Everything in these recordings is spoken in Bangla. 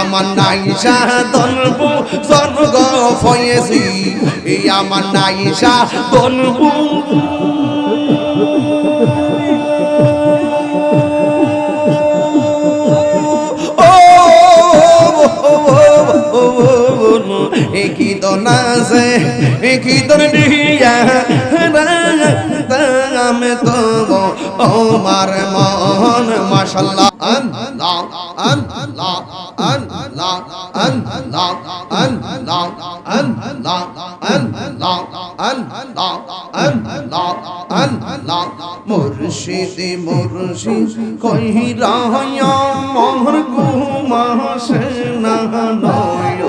আমার নাইসা দলবু স্বর্গ ফয়েছি আমার নাইসা দলবু একই দনাসে একই দন দিয়া? আমি তো আমার মন, মাশাল্লাহ, আল্লাহ আল্লাহ। মুর্শিদি, মুর্শিদ কহি রাহয়া, মোহর ঘুমাসে না নয়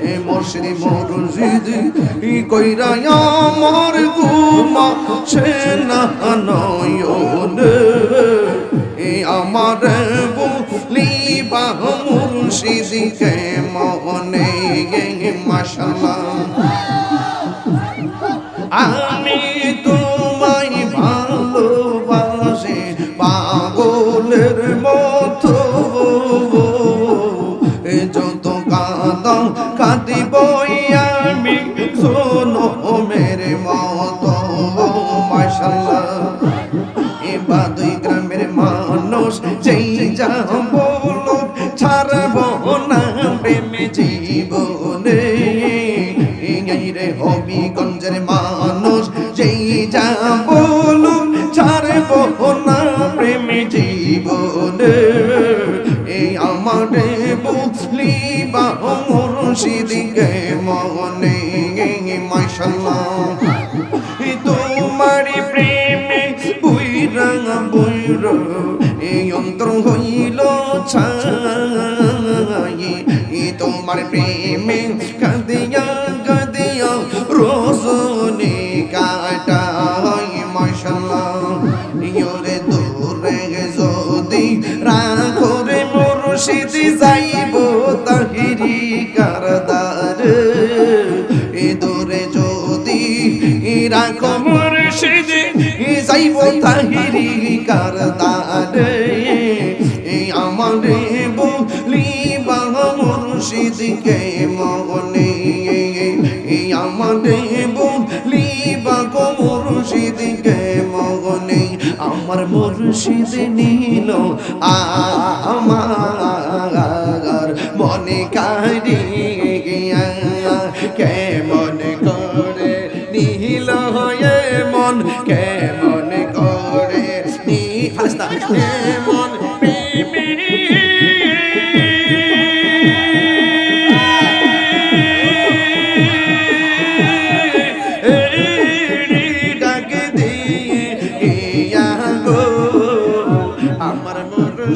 এ মুর্শিদি, মুর্শিদ কই রায়া মোহর ঘুমাসে না নয় আমার বলিবা মু মুর্শিদকে মনে মাশাল্লাহ। আমি তোমায় ভালোবাসি, পাগলের মতো। যত কাঁদাম কাঁদিব, আমি শোনো মেরে মতো, মাশাল্লাহ। এবার দুই গ্রামের মানুষ যেই যা বুঝলি বা মুর্শিদিকে মনে মাশাল্লাহ। তোমার প্রেমে বুইরা বুইর এই অন্তর হইল ছাই। তোমার প্রেমে রাখো মুর্শিদ। যাইব তাহিরি কারদার আমারে বলি বা মুর্শিদকে মনে আমারে বলি বা মুর্শিদকে মনে আমার মুর্শিদ নীল আমার মনে কারি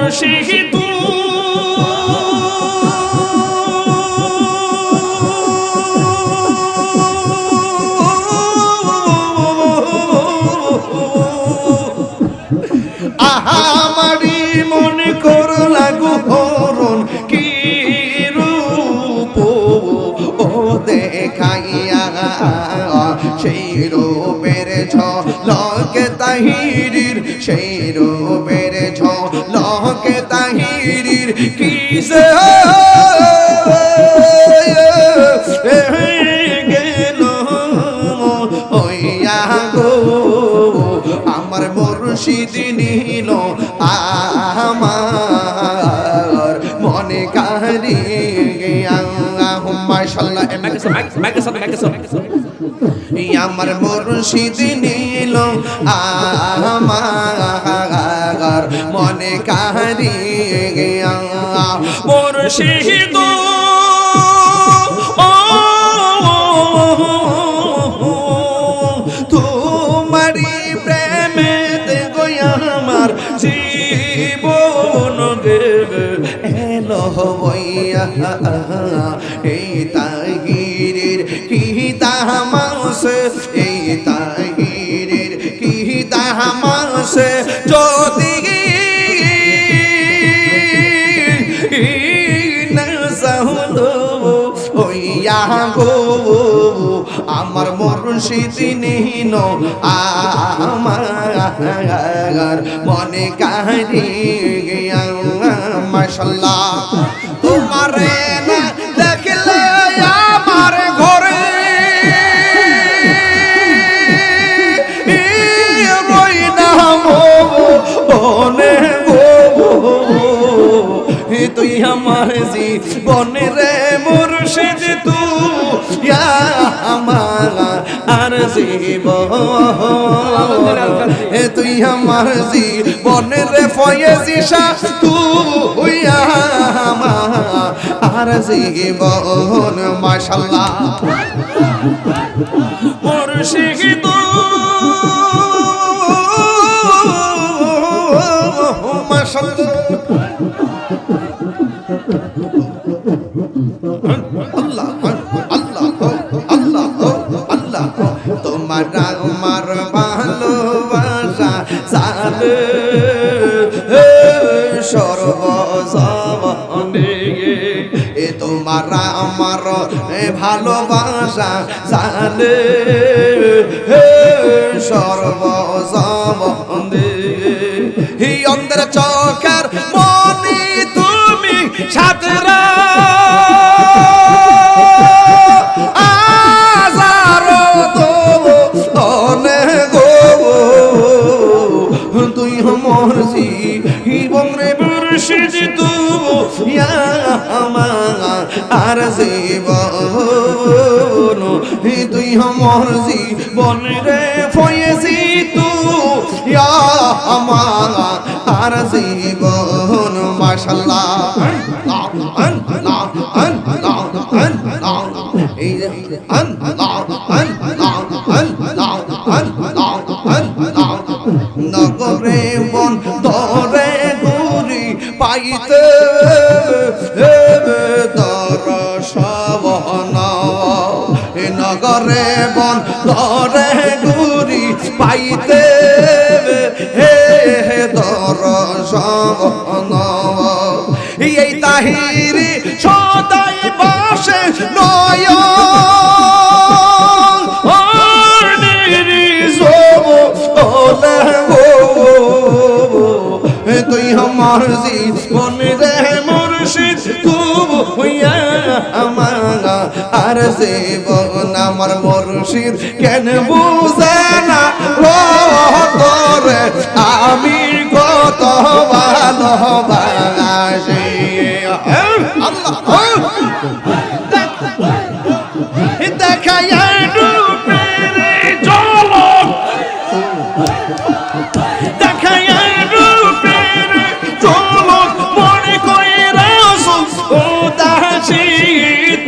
মুর্শিদ আহামারি মনে কর কিসে গেল হইয়া গো আমার মুর্শিদ নীল আমার মুর্শিদ নীল আমার মনে মুর্শিদ তোমারি প্রেমে গো আমার জীবন এলো হইয়া এই তাহিরের কি তাহামাস এই তাহিরের কি তাহামাস যদি গো আমার মুর্শিদ নিন আমার মনে কাহারি মাশাল্লাহ তোমারে দেখলে আমার ঘরে রই তুই আমার জীবনে আমার জীবনে রে ফয়েজিসা তুই আমার জীবন মাশাল্লাহ মুর্শিদ আল্লাহ আল্লাহ আল্লাহ আল্লাহ তোমার সালে সর্বজনে এ তোমার আমার ভালোবাসা। সালে সর্বজনে হি অন্তর চোখের তুই মরজি বন রে ফয়েজি তু। আমার আর জীবন মাশাল্লাহ। আল্লাহ আল্লাহ আল্লাহ এই বন দরে গুরি পাইতে হে হে দর এই তাহিরি সদাই বাসে নয় তুই আমার জীবন রে মুর্শিদ তুব হইয়া আমার আর জীবন আমার মুর্শিদ কেন বুঝে না? তোরে আমি কত ভালোবাসি।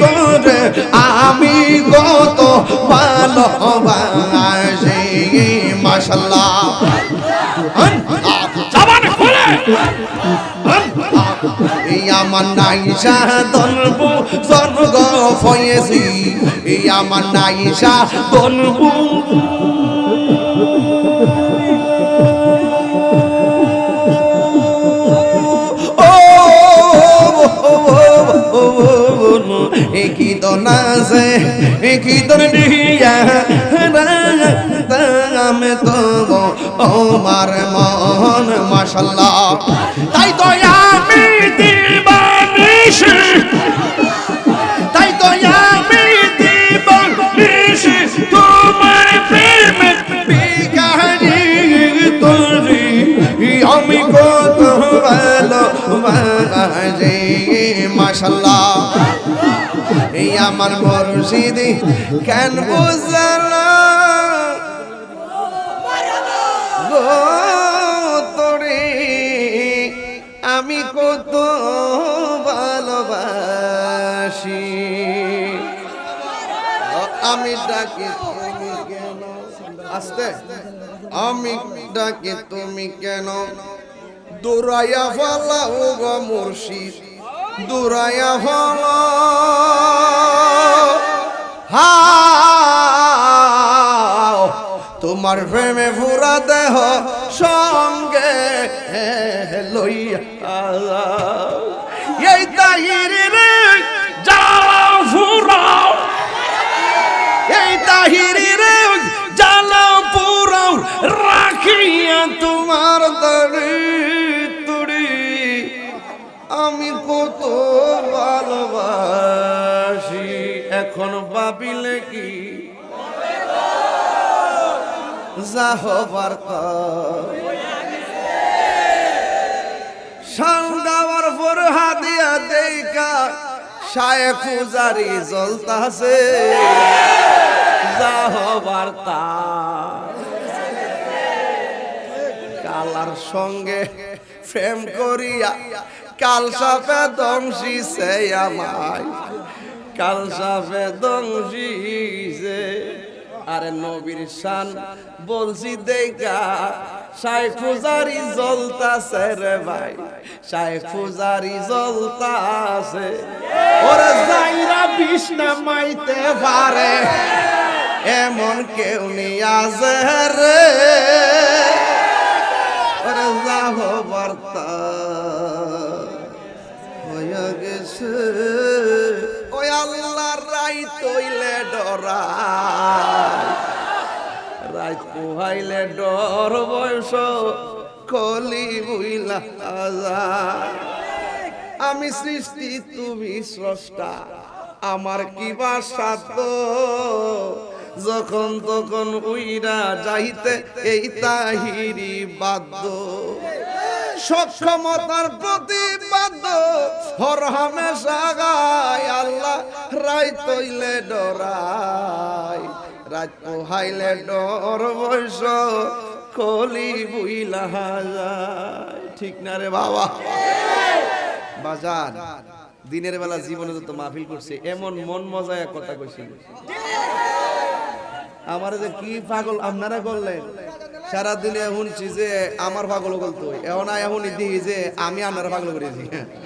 তোরে আমি কত ভালোবাসি এই আমার নাইসা দলবু জন্ম ফয়েছি আমার নাইসা দলবু একই দোনা সে একই দিয়া আমি তো আমার মন মাশাল্লাহ। তাই তো আমি আমার মুর্শিদি, কেন তোরে, আমি কত ভালোবাসি। আমি ডাকি তুমি কেন? আসতে। আমি ডাকি তুমি কেন? দৌড়াইয়া ফলাও গো মুর্শিদ। দৌড়াইয়া ফলা হাও তোমার প্রেমে ফুরা দেহ সঙ্গে লইয়া। এই তাহিরি রে জ্বালা ফুরাও এই তাহিরি রে জ্বালা পুরাও রাখিয়া তোমার তুড়ি আমি কত ভালোবাসি, এখন ভাবিলে কি? যা হবার সন্ধ্যাবার পর হাদিয়া দেইকা সায় পূজারি জ্বলতাছে। যা হবার কালার সঙ্গে প্রেম করিয়া কাল সাপে দংশিছে আমায়। কাল সাপে দংশিছে। আরে নবীর শান বলছি দেখা সাই ফুজারি জ্বলতাছে রে ভাই সাই পূজারি জ্বলতাছে। ওরে যাইরা বিষ্ণা মাইতে পারে, এমন কেউ নিয়াছে রে ওরে যাব বার্তা ওই আল্লাহর রাই তৈলে ডরা। রাই পোহাইলে ডর বয়স, কলি বুইলা আমি সৃষ্টি, তুমি স্রষ্টা, আমার কি বা যখন তখন উইরা যাইতে এই তাহিরি বাদ্য সক্ষমতার প্রতিবাদ্য হর হামেশা গায় আল্লাহ রাই তৈলে ডরাই রাত পোহাইলে ডর বৈশ, কলি বুইলা ঠিক না রে বাবা? বাজার দিনের বেলা জীবনে তো মাহফিল করছে, এমন মন মজায় কথা কইছিল আমার যে কি পাগল, আপনারা করলেন? সারাদিনে শুনছি যে আমার পাগল বলতো। এখন এখন দিই যে আমি আনার পাগল করেছি